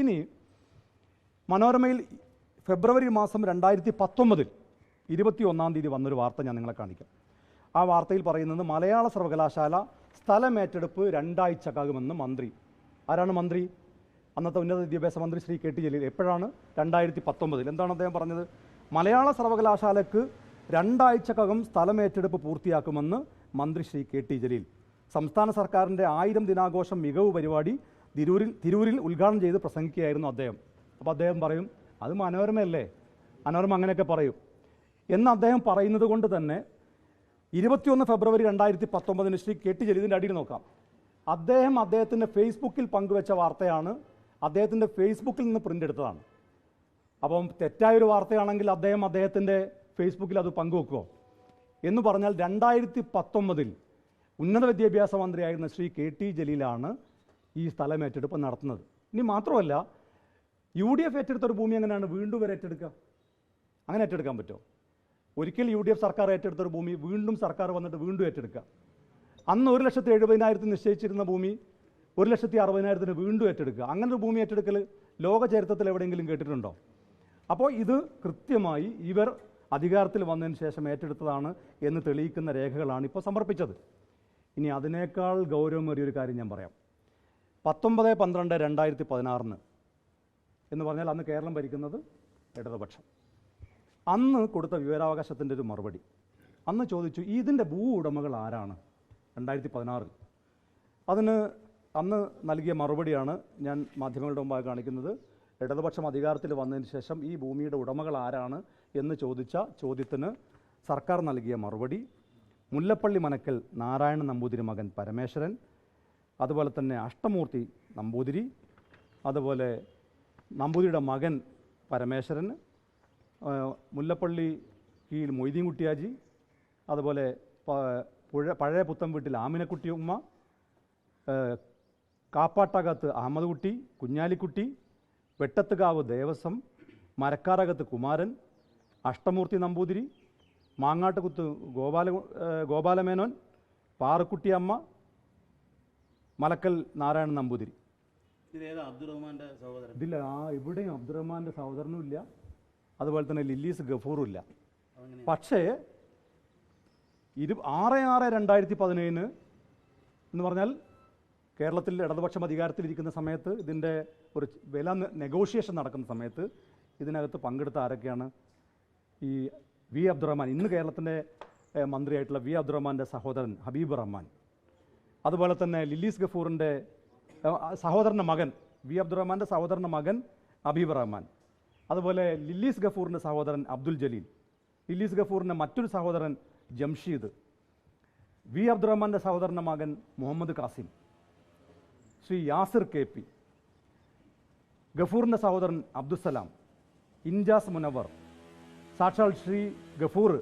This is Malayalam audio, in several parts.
ഇനി മനോരമയിൽ ഫെബ്രുവരി മാസം രണ്ടായിരത്തി പത്തൊമ്പതിൽ ഇരുപത്തി ഒന്നാം തീയതി വന്നൊരു വാർത്ത ഞാൻ നിങ്ങളെ കാണിക്കാം. ആ വാർത്തയിൽ പറയുന്നത് മലയാള സർവകലാശാല സ്ഥലമേറ്റെടുപ്പ് രണ്ടാഴ്ചക്കാകുമെന്ന് മന്ത്രി. ആരാണ് മന്ത്രി? അന്നത്തെ ഉന്നത വിദ്യാഭ്യാസ മന്ത്രി ശ്രീ കെ ടി ജലീൽ. എപ്പോഴാണ്? രണ്ടായിരത്തി പത്തൊമ്പതിൽ എന്താണ് അദ്ദേഹം പറഞ്ഞത്? മലയാള സർവകലാശാലയ്ക്ക് രണ്ടാഴ്ചക്കകം സ്ഥലമേറ്റെടുപ്പ് പൂർത്തിയാക്കുമെന്ന് മന്ത്രി ശ്രീ കെ ടി ജലീൽ. സംസ്ഥാന സർക്കാരിന്റെ ആയിരം ദിനാഘോഷം മികവ് പരിപാടി തിരൂരിൽ തിരൂരിൽ ഉദ്ഘാടനം ചെയ്ത് പ്രസംഗിക്കുകയായിരുന്നു അദ്ദേഹം. അപ്പോൾ അദ്ദേഹം പറയും അത് മനോരമയല്ലേ? മനോരമ അങ്ങനെയൊക്കെ പറയും. എന്ന് അദ്ദേഹം പറയുന്നത് കൊണ്ട് തന്നെ ഇരുപത്തിയൊന്ന് ഫെബ്രുവരി രണ്ടായിരത്തി പത്തൊമ്പതിന് ശ്രീ കെ ടി ജലീലിന്റെ അടിയിൽ നോക്കാം. അദ്ദേഹം അദ്ദേഹത്തിന്റെ ഫേസ്ബുക്കിൽ പങ്കുവെച്ച വാർത്തയാണ് അദ്ദേഹത്തിന്റെ ഫേസ്ബുക്കിൽ നിന്ന് പ്രിന്റ് എടുത്തതാണ്. അപ്പം തെറ്റായൊരു വാർത്തയാണെങ്കിൽ അദ്ദേഹം അദ്ദേഹത്തിന്റെ ഫേസ്ബുക്കിൽ അത് പങ്കുവെക്കുമോ എന്ന് പറഞ്ഞാൽ രണ്ടായിരത്തി പത്തൊമ്പതിൽ ഉന്നത വിദ്യാഭ്യാസ മന്ത്രിയായിരുന്ന ശ്രീ കെ ടി ജലീലാണ് ഈ സ്ഥലം ഏറ്റെടുപ്പ് നടത്തുന്നത്. ഇനി മാത്രമല്ല യു ഡി എഫ് ഏറ്റെടുത്ത ഒരു ഭൂമി എങ്ങനെയാണ്? വീണ്ടും വരെ ഏറ്റെടുക്കുക. അങ്ങനെ ഏറ്റെടുക്കാൻ പറ്റുമോ? ഒരിക്കൽ യു ഡി എഫ് സർക്കാർ ഏറ്റെടുത്ത ഒരു ഭൂമി വീണ്ടും സർക്കാർ വന്നിട്ട് വീണ്ടും ഏറ്റെടുക്കുക. അന്ന് ഒരു ലക്ഷത്തി എഴുപതിനായിരത്തിന് നിശ്ചയിച്ചിരുന്ന ഭൂമി ഒരു ലക്ഷത്തി അറുപതിനായിരത്തിന് വീണ്ടും ഏറ്റെടുക്കുക. അങ്ങനെ ഒരു ഭൂമി ഏറ്റെടുക്കൽ ലോക ചരിത്രത്തിൽ എവിടെയെങ്കിലും കേട്ടിട്ടുണ്ടോ? അപ്പോൾ ഇത് കൃത്യമായി ഇവർ അധികാരത്തിൽ വന്നതിന് ശേഷം ഏറ്റെടുത്തതാണ് എന്ന് തെളിയിക്കുന്ന രേഖകളാണ് ഇപ്പോൾ സമർപ്പിച്ചത്. ഇനി അതിനേക്കാൾ ഗൗരവമേറിയ ഒരു കാര്യം ഞാൻ പറയാം. പത്തൊമ്പത് പന്ത്രണ്ട് രണ്ടായിരത്തി പതിനാറിന്. എന്ന് പറഞ്ഞാൽ അന്ന് കേരളം ഭരിക്കുന്നത് ഇടതുപക്ഷം. അന്ന് കൊടുത്ത വിവരാവകാശത്തിന്റെ ഒരു മറുപടി. അന്ന് ചോദിച്ചു ഇതിന്റെ ഭൂ ഉടമകൾ ആരാണ്? രണ്ടായിരത്തി പതിനാറിൽ. അതിന് അന്ന് നൽകിയ മറുപടിയാണ് ഞാൻ മാധ്യമങ്ങളുടെ മുമ്പായി കാണിക്കുന്നത്. ഇടതുപക്ഷം അധികാരത്തിൽ വന്നതിന് ശേഷം ഈ ഭൂമിയുടെ ഉടമകൾ ആരാണ് എന്ന് ചോദിച്ച ചോദ്യത്തിന് സർക്കാർ നൽകിയ മറുപടി മുല്ലപ്പള്ളി മനക്കൽ നാരായണ നമ്പൂതിരി മകൻ പരമേശ്വരൻ അതുപോലെ തന്നെ അഷ്ടമൂർത്തി നമ്പൂതിരി അതുപോലെ നമ്പൂതിരിയുടെ മകൻ പരമേശ്വരൻ മുല്ലപ്പള്ളി കീഴിൽ മൊയ്തീൻ കുട്ടിയാജി അതുപോലെ പുഴ പഴയ പുത്തൻ വീട്ടിൽ ആമിനക്കുട്ടി ഉമ്മ കാപ്പാട്ടകത്ത് അഹമ്മദ് കുട്ടി കുഞ്ഞാലിക്കുട്ടി വെട്ടത്തുകാവ് ദേവസ്വം മരക്കാരകത്ത് കുമാരൻ അഷ്ടമൂർത്തി നമ്പൂതിരി മാങ്ങാട്ടുകുത്ത് ഗോപാല ഗോപാലമേനോൻ പാറക്കുട്ടി അമ്മ മലക്കൽ നാരായണൻ നമ്പൂതിരി. ഇതിലേതാ അബ്ദുറഹ്മാന്റെ സഹോദരൻ? ഇതില്ല ആ ഇവിടെയും അബ്ദുറഹ്മാന്റെ സഹോദരനും ഇല്ല. അതുപോലെ തന്നെ ലില്ലീസ് ഗഫൂറും ഇല്ല. പക്ഷേ ഇരു ആറ് ആറ് രണ്ടായിരത്തി പതിനേഴിന് എന്ന് പറഞ്ഞാൽ കേരളത്തിൽ ഇടതുപക്ഷം അധികാരത്തിലിരിക്കുന്ന സമയത്ത് ഇതിന്റെ ഒരു വില നെഗോഷിയേഷൻ നടക്കുന്ന സമയത്ത് ഇതിനകത്ത് പങ്കെടുത്ത ആരൊക്കെയാണ്? ഈ വി അബ്ദുറഹ്മാൻ ഇന്ന് കേരളത്തിന്റെ മന്ത്രിയായിട്ടുള്ള വി അബ്ദുറഹ്മാന്റെ സഹോദരൻ ഹബീബ് റഹ്മാൻ. അതുപോലെ തന്നെ ലില്ലീസ് ഗഫൂറിന്റെ സഹോദരന്റെ മകൻ വി അബ്ദുറഹ്മാന്റെ സഹോദരന്റെ മകൻ അബീബ് റഹ്മാൻ. അതുപോലെ ലില്ലീസ് ഗഫൂറിന്റെ സഹോദരൻ അബ്ദുൽ ജലീൽ. ലില്ലീസ് ഗഫൂറിന്റെ മറ്റൊരു സഹോദരൻ ജംഷീദ്. വി അബ്ദുറഹ്മാന്റെ സഹോദരന്റെ മകൻ മുഹമ്മദ് കാസിം ശ്രീ യാസിർ കെ പി. ഗഫൂറിന്റെ സഹോദരൻ അബ്ദുസലാം ഇൻജാസ് മുനവർ സാക്ഷാൽ ശ്രീ ഗഫൂർ.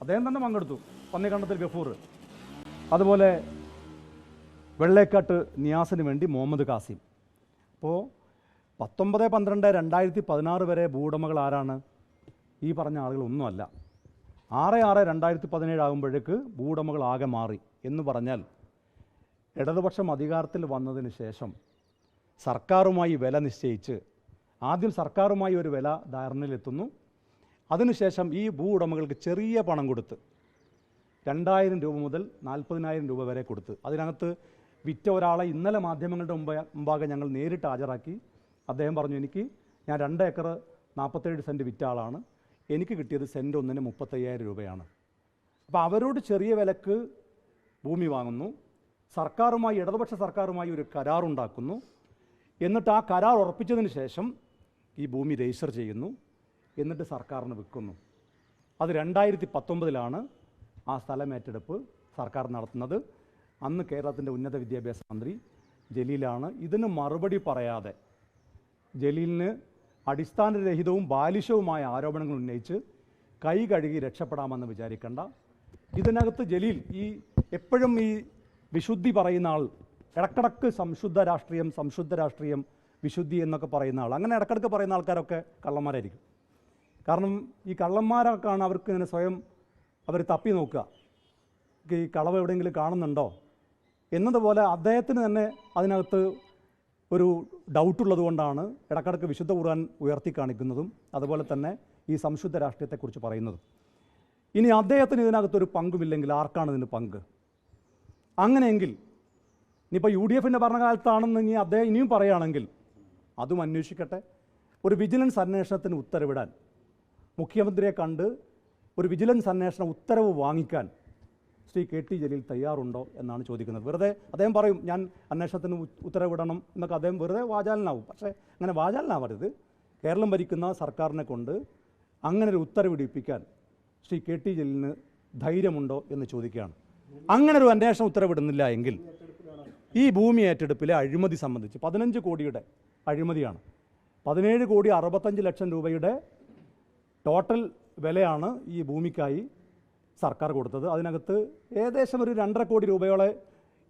അദ്ദേഹം തന്നെ പങ്കെടുത്തു. പന്നിക്കണ്ടത്തിൽ ഗഫൂർ. അതുപോലെ വെള്ളേക്കാട്ട് നിയാസിന് വേണ്ടി മുഹമ്മദ് കാസിം അപ്പോൾ പത്തൊമ്പത് പന്ത്രണ്ട് രണ്ടായിരത്തി പതിനാറ് വരെ ഭൂവുടമകൾ ആരാണ്? ഈ പറഞ്ഞ ആളുകളൊന്നുമല്ല ആറ് ആറ് രണ്ടായിരത്തി പതിനേഴ് ആകുമ്പോഴേക്ക് ഭൂവുടമകൾ ആകെ മാറി എന്ന് പറഞ്ഞാൽ ഇടതുപക്ഷം അധികാരത്തിൽ വന്നതിന് ശേഷം സർക്കാരുമായി വില നിശ്ചയിച്ച് ആദ്യം സർക്കാരുമായി ഒരു വില ധാരണയിലെത്തുന്നു. അതിനുശേഷം ഈ ഭൂ ഉടമകൾക്ക് ചെറിയ പണം കൊടുത്ത് രണ്ടായിരം രൂപ മുതൽ നാൽപ്പതിനായിരം രൂപ വരെ കൊടുത്ത് അതിനകത്ത് വിറ്റ ഒരാളെ ഇന്നലെ മാധ്യമങ്ങളുടെ മുമ്പ് മുമ്പാകെ ഞങ്ങൾ നേരിട്ട് ഹാജരാക്കി. അദ്ദേഹം പറഞ്ഞു എനിക്ക് ഞാൻ രണ്ട് ഏക്കർ നാൽപ്പത്തേഴ് സെന്റ് വിറ്റ ആളാണ്. എനിക്ക് കിട്ടിയത് സെന്റ് ഒന്നിന് മുപ്പത്തയ്യായിരം രൂപയാണ്. അപ്പോൾ അവരോട് ചെറിയ വിലക്ക് ഭൂമി വാങ്ങുന്നു. സർക്കാരുമായി ഇടതുപക്ഷ സർക്കാരുമായി ഒരു കരാറുണ്ടാക്കുന്നു എന്നിട്ട് ആ കരാർ ഉറപ്പിച്ചതിന് ശേഷം ഈ ഭൂമി രജിസ്റ്റർ ചെയ്യുന്നു. എന്നിട്ട് സർക്കാരിന് വിൽക്കുന്നു. അത് രണ്ടായിരത്തി പത്തൊമ്പതിലാണ് ആ സ്ഥലം ഏറ്റെടുപ്പ് സർക്കാർ നടത്തുന്നത്. അന്ന് കേരളത്തിന്റെ ഉന്നത വിദ്യാഭ്യാസ മന്ത്രി ജലീലാണ് ഇതിന് മറുപടി പറയാതെ ജലീലിന് അടിസ്ഥാനരഹിതവും ബാലിശവുമായ ആരോപണങ്ങൾ ഉന്നയിച്ച് കൈ കഴുകി രക്ഷപ്പെടാമെന്ന് വിചാരിക്കേണ്ട. ഇതിനകത്ത് ജലീൽ ഈ എപ്പോഴും ഈ വിശുദ്ധി പറയുന്ന ആൾ ഇടക്കിടക്ക് സംശുദ്ധ രാഷ്ട്രീയം സംശുദ്ധ രാഷ്ട്രീയം വിശുദ്ധി എന്നൊക്കെ പറയുന്ന ആൾ അങ്ങനെ ഇടക്കിടക്ക് പറയുന്ന ആൾക്കാരൊക്കെ കള്ളന്മാരായിരിക്കും. കാരണം ഈ കള്ളന്മാരൊക്കെയാണ് അവർക്ക് ഇങ്ങനെ സ്വയം അവർ തപ്പി നോക്കുക. ഈ കളവ് എവിടെയെങ്കിലും കാണുന്നുണ്ടോ? എന്നതുപോലെ അദ്ദേഹത്തിന് തന്നെ അതിനകത്ത് ഒരു ഡൗട്ടുള്ളത് കൊണ്ടാണ് ഇടക്കിടക്ക് വിശുദ്ധ ഖുർആൻ ഉയർത്തി കാണിക്കുന്നതും അതുപോലെ തന്നെ ഈ സംശുദ്ധ രാഷ്ട്രീയത്തെക്കുറിച്ച് പറയുന്നതും. ഇനി അദ്ദേഹത്തിന് ഇതിനകത്തൊരു പങ്കുമില്ലെങ്കിൽ ആർക്കാണ് ഇതിന് പങ്ക്? അങ്ങനെയെങ്കിൽ ഇനിയിപ്പോൾ യു ഡി എഫിന്റെ ഭരണകാലത്താണെന്ന് ഇനി അദ്ദേഹം ഇനിയും പറയുകയാണെങ്കിൽ അതും അന്വേഷിക്കട്ടെ. ഒരു വിജിലൻസ് അന്വേഷണത്തിന് ഉത്തരവിടാൻ മുഖ്യമന്ത്രിയെ കണ്ട് ഒരു വിജിലൻസ് അന്വേഷണ ഉത്തരവ് വാങ്ങിക്കാൻ ശ്രീ കെ ടി ജലീൽ തയ്യാറുണ്ടോ എന്നാണ് ചോദിക്കുന്നത്. വെറുതെ അദ്ദേഹം പറയും ഞാൻ അന്വേഷണത്തിന് ഉത്തരവിടണം എന്നൊക്കെ അദ്ദേഹം വെറുതെ വാചാലനാവും. പക്ഷേ അങ്ങനെ വാചാലനാവരുത്. കേരളം ഭരിക്കുന്ന സർക്കാരിനെ കൊണ്ട് അങ്ങനെ ഒരു ഉത്തരവിടിപ്പിക്കാൻ ശ്രീ കെ ടി ജലീലിന് ധൈര്യമുണ്ടോ എന്ന് ചോദിക്കുകയാണ്. അങ്ങനെ ഒരു അന്വേഷണം ഉത്തരവിടുന്നില്ല എങ്കിൽ ഈ ഭൂമി ഏറ്റെടുപ്പിലെ അഴിമതി സംബന്ധിച്ച് പതിനഞ്ച് കോടിയുടെ അഴിമതിയാണ്. പതിനേഴ് കോടി അറുപത്തഞ്ച് ലക്ഷം രൂപയുടെ ടോട്ടൽ വിലയാണ് ഈ ഭൂമിക്കായി സർക്കാർ കൊടുത്തത്. അതിനകത്ത് ഏകദേശം ഒരു രണ്ടര കോടി രൂപയോളെ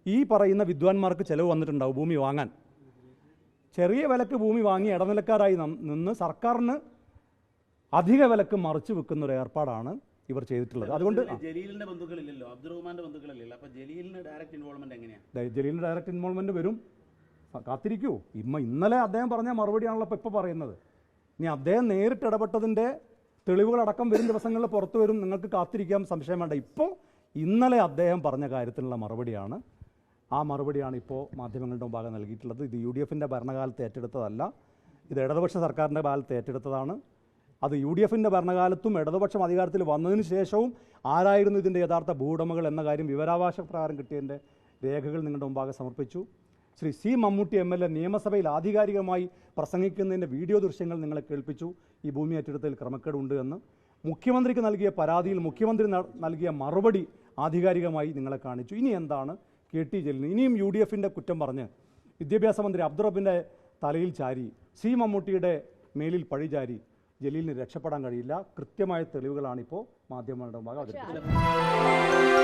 ഈ പറയുന്ന വിദ്വാൻമാർക്ക് ചിലവ് വന്നിട്ടുണ്ടാവും ഭൂമി വാങ്ങാൻ. ചെറിയ വിലക്ക് ഭൂമി വാങ്ങി ഇടനിലക്കാരായി നിന്ന് സർക്കാരിന് അധിക വിലക്ക് മറിച്ച് വെക്കുന്ന ഒരു ഏർപ്പാടാണ് ഇവർ ചെയ്തിട്ടുള്ളത്. അതുകൊണ്ട് ജലീലിന്റെ ബന്ധുക്കളില്ലല്ലോ. അബ്ദുറഹ്മാന്റെ ബന്ധുക്കളില്ലല്ലോ. അപ്പൊ ജലീലിന് ഡയറക്റ്റ് ഇൻവോൾവ്മെന്റ് എങ്ങനെയാണ് ദേ- ജലീലിന് ഡയറക്റ്റ് ഇൻവോൾവ്മെന്റ് വരും. കാത്തിരിക്കൂ. ഇമ്മ ഇന്നലെ അദ്ദേഹം പറഞ്ഞ മറുപടിയാണല്ലോ ഇപ്പോൾ ഇപ്പോൾ പറയുന്നത്. ഇനി അദ്ദേഹം നേരിട്ട് ഇടപെട്ടതിന്റെ തെളിവുകളടക്കം വരും ദിവസങ്ങളിൽ പുറത്തു വരും. നിങ്ങൾക്ക് കാത്തിരിക്കാം. സംശയം വേണ്ട. ഇപ്പോൾ ഇന്നലെ അദ്ദേഹം പറഞ്ഞ കാര്യത്തിനുള്ള മറുപടിയാണ്. ആ മറുപടിയാണ് ഇപ്പോൾ മാധ്യമങ്ങളുടെ മുമ്പാകെ നൽകിയിട്ടുള്ളത്. ഇത് യു ഡി എഫിന്റെ ഭരണകാലത്ത് ഏറ്റെടുത്തതല്ല. ഇത് ഇടതുപക്ഷ സർക്കാരിന്റെ കാലത്ത് ഏറ്റെടുത്തതാണ്. അത് യു ഡി എഫിന്റെ ഭരണകാലത്തും ഇടതുപക്ഷം അധികാരത്തിൽ വന്നതിന് ശേഷവും ആരായിരുന്നു ഇതിന്റെ യഥാർത്ഥ ഭൂവുടമകൾ എന്ന കാര്യം വിവരാവകാശ പ്രകാരം കിട്ടിയതിന്റെ രേഖകൾ നിങ്ങളുടെ മുമ്പാകെ സമർപ്പിച്ചു. Shri C Mammootty M L A നിയമസഭയിൽ ആധികാരികമായി പ്രസംഗിക്കുന്നതിന്റെ വീഡിയോ ദൃശ്യങ്ങൾ നിങ്ങളെ കേൾപ്പിച്ചു. ഈ ഭൂമി ഏറ്റെടുത്തതിൽ ക്രമക്കേടുണ്ട് എന്ന്. മുഖ്യമന്ത്രിക്ക് നൽകിയ പരാതിയിൽ മുഖ്യമന്ത്രി നൽകിയ മറുപടി ആധികാരികമായി നിങ്ങളെ കാണിച്ചു. ഇനി എന്താണ്? കെ ടി ജലീൽ ഇനിയും യു ഡി എഫിന്റെ കുറ്റം പറഞ്ഞ് വിദ്യാഭ്യാസ മന്ത്രി അബ്ദുറബിന്റെ തലയിൽ ചാരി സി മമ്മൂട്ടിയുടെ മേലിൽ പഴി ചാരി ജലീലിന് രക്ഷപ്പെടാൻ കഴിയില്ല. കൃത്യമായ തെളിവുകളാണിപ്പോൾ മാധ്യമങ്ങളുടെ മുമ്പാകെ അവതരിപ്പിച്ചത്.